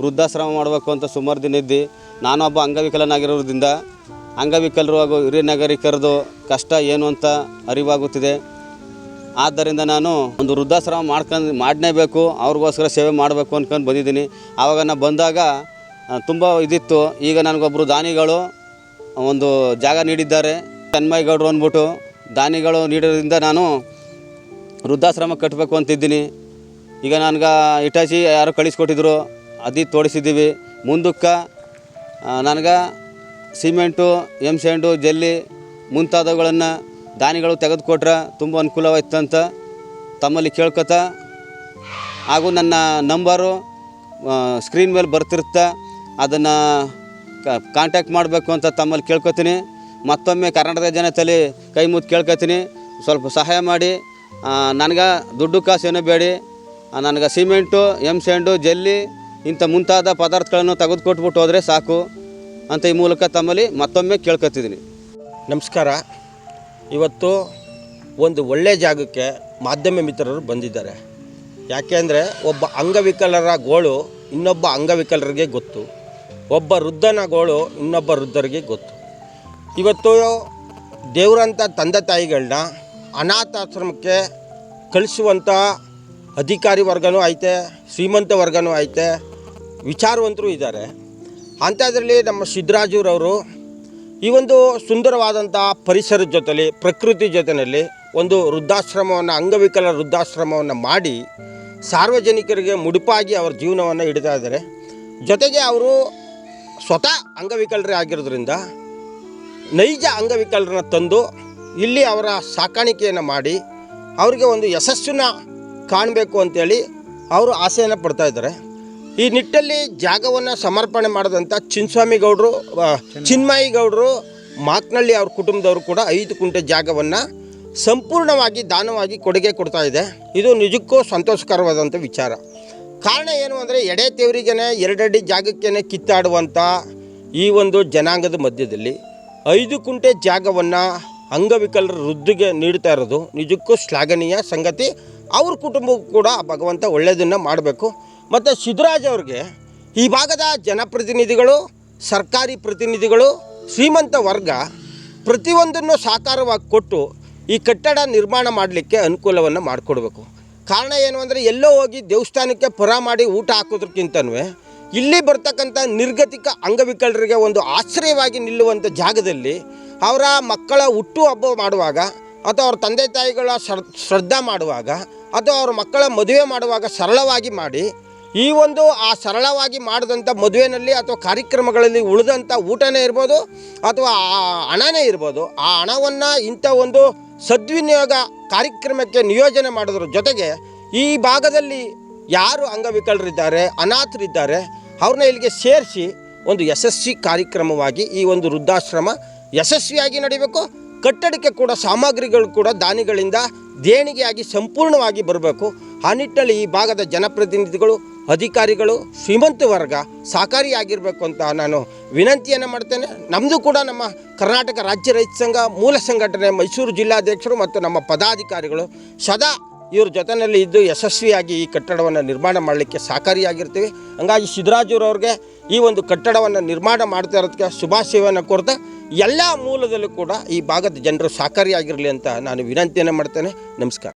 ವೃದ್ಧಾಶ್ರಮ ಮಾಡಬೇಕು ಅಂತ ಸುಮಾರು ದಿನ ಇದ್ದು. ನಾನೊಬ್ಬ ಅಂಗವಿಕಲನಾಗಿರೋದ್ರಿಂದ ಅಂಗವಿಕಲರು ಹಾಗೂ ಹಿರಿಯ ನಾಗರಿಕರದು ಕಷ್ಟ ಏನು ಅಂತ ಅರಿವಾಗುತ್ತಿದೆ. ಆದ್ದರಿಂದ ನಾನು ಒಂದು ವೃದ್ಧಾಶ್ರಮ ಮಾಡ್ಕೊಂಡು ಮಾಡಲೇಬೇಕು ಅವ್ರಿಗೋಸ್ಕರ ಸೇವೆ ಮಾಡಬೇಕು ಅಂದ್ಕೊಂಡು ಬಂದಿದ್ದೀನಿ. ಆವಾಗ ನಾನು ಬಂದಾಗ ತುಂಬ ಇದಿತ್ತು. ಈಗ ನನಗೊಬ್ಬರು ದಾನಿಗಳು ಒಂದು ಜಾಗ ನೀಡಿದ್ದಾರೆ. ತನ್ಮಯಗೌಡರು ಅಂದ್ಬಿಟ್ಟು ದಾನಿಗಳು ನೀಡೋದ್ರಿಂದ ನಾನು ವೃದ್ಧಾಶ್ರಮ ಕಟ್ಟಬೇಕು ಅಂತಿದ್ದೀನಿ. ಈಗ ನನಗೆ ಇಟಾಚಿ ಯಾರು ಕಳಿಸ್ಕೊಟ್ಟಿದ್ರು. ಅದಿ ತೋಡಿಸಿದ್ದೀವಿ. ಮುಂದಕ್ಕೆ ನನಗೆ ಸಿಮೆಂಟು, ಎಂ ಸ್ಯಾಂಡು ಜಲ್ಲಿ ಮುಂತಾದವುಗಳನ್ನು ದಾನಿಗಳು ತೆಗೆದುಕೊಟ್ರೆ ತುಂಬ ಅನುಕೂಲವಾಯ್ತಂತ ತಮ್ಮಲ್ಲಿ ಕೇಳ್ಕೊತ ಹಾಗೂ ನನ್ನ ನಂಬರು ಸ್ಕ್ರೀನ್ ಮೇಲೆ ಬರ್ತಿರುತ್ತೆ ಅದನ್ನು ಕಾಂಟ್ಯಾಕ್ಟ್ ಮಾಡಬೇಕು ಅಂತ ತಮ್ಮಲ್ಲಿ ಕೇಳ್ಕೊತೀನಿ. ಮತ್ತೊಮ್ಮೆ ಕರ್ನಾಟಕದ ಜನತೆಯಲ್ಲಿ ಕೈ ಮುತ್ತು ಕೇಳ್ಕೊತೀನಿ. ಸ್ವಲ್ಪ ಸಹಾಯ ಮಾಡಿ. ನನಗೆ ದುಡ್ಡು ಕಾಸು ಏನೂ ಬೇಡಿ ನನಗೆ ಸಿಮೆಂಟು, ಎಂ ಸ್ಯಾಂಡು ಜಲ್ಲಿ ಇಂಥ ಮುಂತಾದ ಪದಾರ್ಥಗಳನ್ನು ತೆಗೆದುಕೊಟ್ಬಿಟ್ಟು ಹೋದರೆ ಸಾಕು ಅಂತ ಈ ಮೂಲಕ ತಮ್ಮಲ್ಲಿ ಮತ್ತೊಮ್ಮೆ ಕೇಳ್ಕೊತಿದ್ದೀನಿ. ನಮಸ್ಕಾರ. ಇವತ್ತು ಒಂದು ಒಳ್ಳೆಯ ಜಾಗಕ್ಕೆ ಮಾಧ್ಯಮ ಮಿತ್ರರು ಬಂದಿದ್ದಾರೆ. ಯಾಕೆಂದರೆ ಒಬ್ಬ ಅಂಗವಿಕಲರ ಗೋಳು ಇನ್ನೊಬ್ಬ ಅಂಗವಿಕಲರಿಗೆ ಗೊತ್ತು. ಒಬ್ಬ ವೃದ್ಧನ ಗೋಳು ಇನ್ನೊಬ್ಬ ವೃದ್ಧರಿಗೆ ಗೊತ್ತು. ಇವತ್ತು ದೇವರಂಥ ತಂದೆ ತಾಯಿಗಳನ್ನ ಅನಾಥಾಶ್ರಮಕ್ಕೆ ಕಳಿಸುವಂಥ ಅಧಿಕಾರಿ ವರ್ಗನೂ ಐತೆ, ಶ್ರೀಮಂತ ವರ್ಗನೂ ಐತೆ ವಿಚಾರವಂತರು ಇದ್ದಾರೆ. ಅಂಥದ್ರಲ್ಲಿ ನಮ್ಮ ಸಿದ್ದರಾಜುರವರು ಈ ಒಂದು ಸುಂದರವಾದಂಥ ಪರಿಸರದ ಜೊತೆಲಿ, ಪ್ರಕೃತಿ ಜೊತೆಯಲ್ಲಿ ಒಂದು ವೃದ್ಧಾಶ್ರಮವನ್ನು, ಅಂಗವಿಕಲ ವೃದ್ಧಾಶ್ರಮವನ್ನು ಮಾಡಿ ಸಾರ್ವಜನಿಕರಿಗೆ ಮುಡುಪಾಗಿ ಅವರ ಜೀವನವನ್ನು ಹಿಡಿತಾ ಇದ್ದಾರೆ. ಜೊತೆಗೆ ಅವರು ಸ್ವತಃ ಅಂಗವಿಕಲರೇ ಆಗಿರೋದ್ರಿಂದ ನೈಜ ಅಂಗವಿಕಲರನ್ನ ತಂದು ಇಲ್ಲಿ ಅವರ ಸಾಕಾಣಿಕೆಯನ್ನು ಮಾಡಿ ಅವರಿಗೆ ಒಂದು ಯಶಸ್ಸನ್ನು ಕಾಣಬೇಕು ಅಂತೇಳಿ ಅವರು ಆಸೆಯನ್ನು ಪಡ್ತಾ ಇದ್ದಾರೆ. ಈ ನಿಟ್ಟಲ್ಲಿ ಜಾಗವನ್ನು ಸಮರ್ಪಣೆ ಮಾಡಿದಂಥ ಚಿನ್ಸ್ವಾಮಿ ಗೌಡರು ಚಿನ್ಮಾಯಿ ಗೌಡರು, ಮಾಕ್ನಳ್ಳಿ ಅವ್ರ ಕುಟುಂಬದವರು ಕೂಡ ಐದು ಕುಂಟೆ ಜಾಗವನ್ನು ಸಂಪೂರ್ಣವಾಗಿ ದಾನವಾಗಿ ಕೊಡುಗೆ ಕೊಡ್ತಾ ಇದೆ. ಇದು ನಿಜಕ್ಕೂ ಸಂತೋಷಕರವಾದಂಥ ವಿಚಾರ. ಕಾರಣ ಏನು ಅಂದರೆ ಎಡೆ ತೇವರಿಗೇನೆ ಎರಡಡಿ ಜಾಗಕ್ಕೇನೆ ಕಿತ್ತಾಡುವಂಥ ಈ ಒಂದು ಜನಾಂಗದ ಮಧ್ಯದಲ್ಲಿ ಐದು ಕುಂಟೆ ಜಾಗವನ್ನು ಅಂಗವಿಕಲರ ವೃದ್ಧಿಗೆ ನೀಡ್ತಾ ಇರೋದು ನಿಜಕ್ಕೂ ಶ್ಲಾಘನೀಯ ಸಂಗತಿ. ಅವ್ರ ಕುಟುಂಬಕ್ಕೂ ಕೂಡ ಭಗವಂತ ಒಳ್ಳೆಯದನ್ನು ಮಾಡಬೇಕು. ಮತ್ತು ಸಿದ್ದರಾಜ್ ಅವ್ರಿಗೆ ಈ ಭಾಗದ ಜನಪ್ರತಿನಿಧಿಗಳು, ಸರ್ಕಾರಿ ಪ್ರತಿನಿಧಿಗಳು, ಶ್ರೀಮಂತ ವರ್ಗ ಪ್ರತಿಯೊಂದನ್ನು ಸಾಕಾರವಾಗಿ ಕೊಟ್ಟು ಈ ಕಟ್ಟಡ ನಿರ್ಮಾಣ ಮಾಡಲಿಕ್ಕೆ ಅನುಕೂಲವನ್ನು ಮಾಡಿಕೊಡ್ಬೇಕು. ಕಾರಣ ಏನು ಅಂದರೆ ಎಲ್ಲೋ ಹೋಗಿ ದೇವಸ್ಥಾನಕ್ಕೆ ಪುರ ಮಾಡಿ ಊಟ ಹಾಕೋದ್ರಕ್ಕಿಂತನೂ ಇಲ್ಲಿ ಬರ್ತಕ್ಕಂಥ ನಿರ್ಗತಿಕ ಅಂಗವಿಕಲರಿಗೆ ಒಂದು ಆಶ್ರಯವಾಗಿ ನಿಲ್ಲುವಂಥ ಜಾಗದಲ್ಲಿ ಅವರ ಮಕ್ಕಳ ಹುಟ್ಟು ಹಬ್ಬ ಮಾಡುವಾಗ ಅಥವಾ ಅವ್ರ ತಂದೆ ತಾಯಿಗಳ ಶ್ರ, ಶ್ರದ್ಧಾ ಮಾಡುವಾಗ ಅಥವಾ ಅವ್ರ ಮಕ್ಕಳ ಮದುವೆ ಮಾಡುವಾಗ ಸರಳವಾಗಿ ಮಾಡಿ, ಈ ಒಂದು ಆ ಸರಳವಾಗಿ ಮಾಡಿದಂಥ ಮದುವೆನಲ್ಲಿ ಅಥವಾ ಕಾರ್ಯಕ್ರಮಗಳಲ್ಲಿ ಉಳಿದಂಥ ಊಟನೇ ಇರ್ಬೋದು ಅಥವಾ ಆ ಹಣನೇ ಇರ್ಬೋದು, ಆ ಹಣವನ್ನು ಇಂಥ ಒಂದು ಸದ್ವಿನಿಯೋಗ ಕಾರ್ಯಕ್ರಮಕ್ಕೆ ನಿಯೋಜನೆ ಮಾಡೋದ್ರ ಜೊತೆಗೆ ಈ ಭಾಗದಲ್ಲಿ ಯಾರು ಅಂಗವಿಕಲರಿದ್ದಾರೆ, ಅನಾಥರಿದ್ದಾರೆ, ಅವ್ರನ್ನ ಇಲ್ಲಿಗೆ ಸೇರಿಸಿ ಒಂದು ಯಶಸ್ವಿ ಕಾರ್ಯಕ್ರಮವಾಗಿ ಈ ಒಂದು ವೃದ್ಧಾಶ್ರಮ ಯಶಸ್ವಿಯಾಗಿ ನಡಿಬೇಕು. ಕಟ್ಟಡಕ್ಕೆ ಕೂಡ ಸಾಮಗ್ರಿಗಳು ಕೂಡ ದಾನಿಗಳಿಂದ ದೇಣಿಗೆಯಾಗಿ ಸಂಪೂರ್ಣವಾಗಿ ಬರಬೇಕು. ಆ ನಿಟ್ಟಿನಲ್ಲಿ ಈ ಭಾಗದ ಜನಪ್ರತಿನಿಧಿಗಳು, ಅಧಿಕಾರಿಗಳು, ಶ್ರೀಮಂತ ವರ್ಗ ಸಹಕಾರಿಯಾಗಿರಬೇಕು ಅಂತ ನಾನು ವಿನಂತಿಯನ್ನು ಮಾಡ್ತೇನೆ. ನಮ್ಮದು ಕೂಡ ನಮ್ಮ ಕರ್ನಾಟಕ ರಾಜ್ಯ ರೈತ ಸಂಘ ಮೂಲ ಸಂಘಟನೆ ಮೈಸೂರು ಜಿಲ್ಲಾಧ್ಯಕ್ಷರು ಮತ್ತು ನಮ್ಮ ಪದಾಧಿಕಾರಿಗಳು ಸದಾ ಇವ್ರ ಜೊತೆಯಲ್ಲಿ ಇದ್ದು ಯಶಸ್ವಿಯಾಗಿ ಈ ಕಟ್ಟಡವನ್ನು ನಿರ್ಮಾಣ ಮಾಡಲಿಕ್ಕೆ ಸಹಕಾರಿಯಾಗಿರ್ತೀವಿ. ಹಂಗಾಗಿ ಸಿದ್ದರಾಜುರವ್ರಿಗೆ ಈ ಒಂದು ಕಟ್ಟಡವನ್ನು ನಿರ್ಮಾಣ ಮಾಡ್ತಾ ಇರೋದಕ್ಕೆ ಶುಭಾಶಯವನ್ನು ಕೋರ್ತಾ ಎಲ್ಲ ಮೂಲದಲ್ಲೂ ಕೂಡ ಈ ಭಾಗದ ಜನರು ಸಹಕಾರಿಯಾಗಿರಲಿ ಅಂತ ನಾನು ವಿನಂತಿಯನ್ನು ಮಾಡ್ತೇನೆ. ನಮಸ್ಕಾರ.